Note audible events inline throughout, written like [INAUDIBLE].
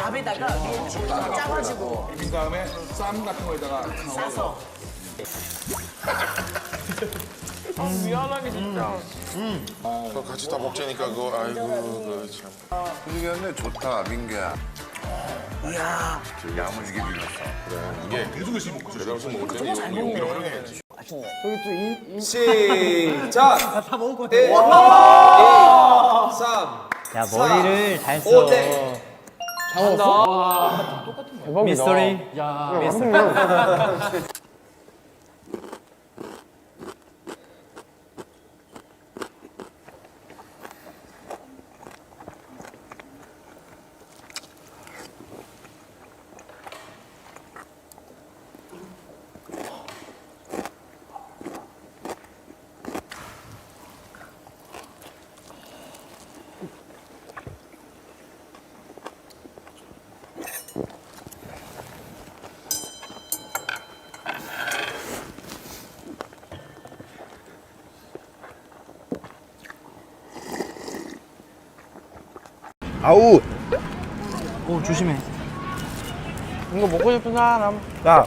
밥에다가 위에 짜가지고 비빈 다음에 쌈 같은 거에다가 싸서. 그거 같이 다 먹자니까 그거 아이고 그 참. 근데 좋다 민규야. 이야. 저 야무지게 비볐어. 이게 계속 열심히 먹고 내가 무슨 먹을 때는 이거 용기를 활용해야지. 시작. [LAUGHS] 다 먹을 것 같아. 1, 2, 3. 야 머리를 잘 써. 네. 미스터리. [LAUGHS] 아우. 오 조심해. 이거 먹고 싶은 사람. 야.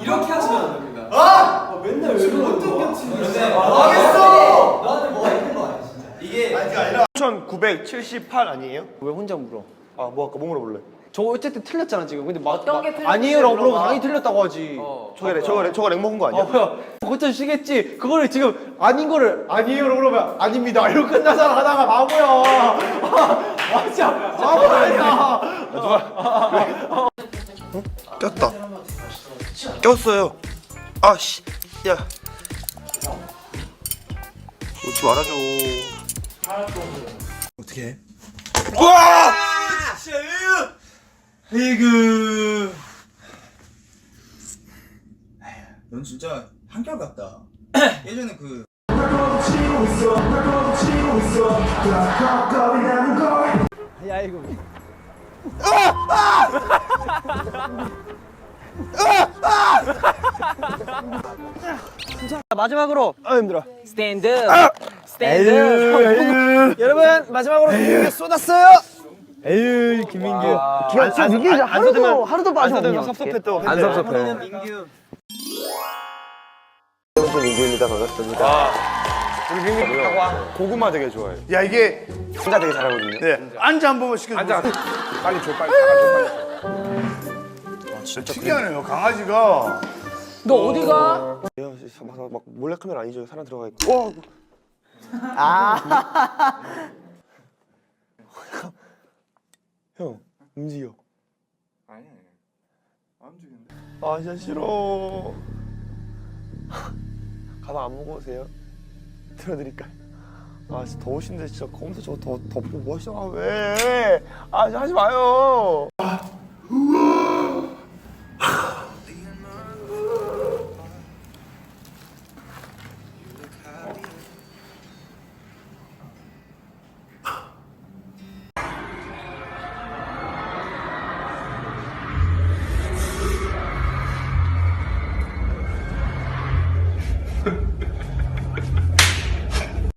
이렇게 하시면 안 됩니다. 아! 맨날 왜 거야? 망했어! 너한테 뭐가 있는 거 아니야, 진짜. 이게 1978 아니에요? 왜 혼자 물어? 아, 뭐 아까 뭐 물어볼래? 저 어쨌든 틀렸잖아 지금. 근데 막, 어떤 막게 틀렸는지 아니에요라고 물어봐. 당연히 틀렸다고 하지. 저거 저거 저거 렉 먹은 거 아니야? 어, 뭐야? 그것도 시겠지. 그거를 지금 아닌 거를 아니에요라고 물어보면 아닙니다. 이러고 끝나잖아 하다가 바보야. [LAUGHS] 아, 진짜 바보 아니야. 꼈다. 꼈어요. 아 씨, 야. 오지 말아줘. 어떻게 해? 와! 에이그. 넌 진짜 한결 같다. [CLEARS THROAT] 예전에 그 야 이거. 자, 마지막으로 아 힘들어. 스탠드. 스탠드. [LAUGHS] 여러분 마지막으로 쏟았어요. 에이, 김민규. 기억 안, 이게 하루도 하루도 빠져. 섭섭해 또. 안 섭섭해. 선수 민규입니다. 반갑습니다. 우리 민규 고구마 되게 좋아해. 야 이게 혼자 되게 잘하거든요. 네 안자 한 번만 시켜줘. 앉아 빨리 줘 빨리 빨리 줘 진짜 특이하네요. 강아지가 너 어디가? 야, 막, 막 몰래 카메라 아니죠? 사람 들어가 있고. 와. 형 움직여. 아니 안 움직이는데 아 진짜 싫어. [LAUGHS] 가방 안 무거우세요? 들어드릴까요? 아 진짜 더우신데 진짜 검사 저거 더 덮고 뭐 하시나 왜? 아 진짜 하지 마요.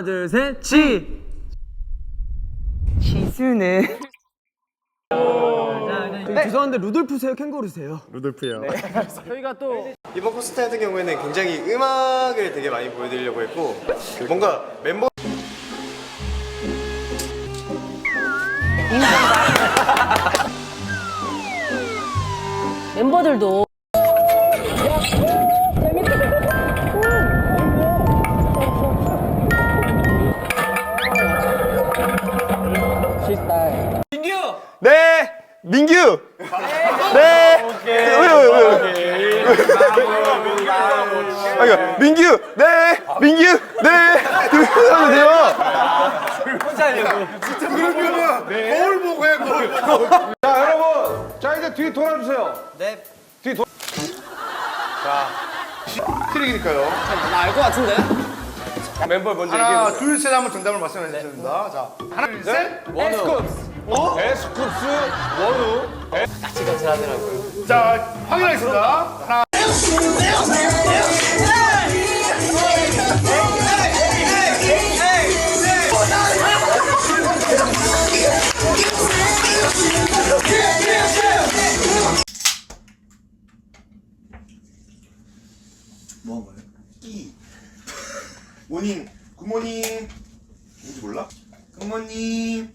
둘, 셋, 지! 지수는. 네. 죄송한데 루돌프세요? 캥거루세요? [LAUGHS] 저희가 또 이번 콘서트 같은 경우에는 굉장히 음악을 되게 많이 보여드리려고 했고 뭔가 멤버 멤버들도 아 민규 네 민규 네 그렇게 하면 돼요 거울 보고 해 거울 자 여러분 자 이제 뒤 돌아주세요 트릭이니까요 알것 같은데? 멤버 먼저 하나 둘셋 하면 정답을 말씀해 주셔야 됩니다 자 하나 둘셋 에스쿱스 어? 에스쿱스 원우 자 확인하겠습니다 하나 뭐한 거예요? 이 [LAUGHS] 모닝. 굿모닝. 뭔지 몰라? 굿모닝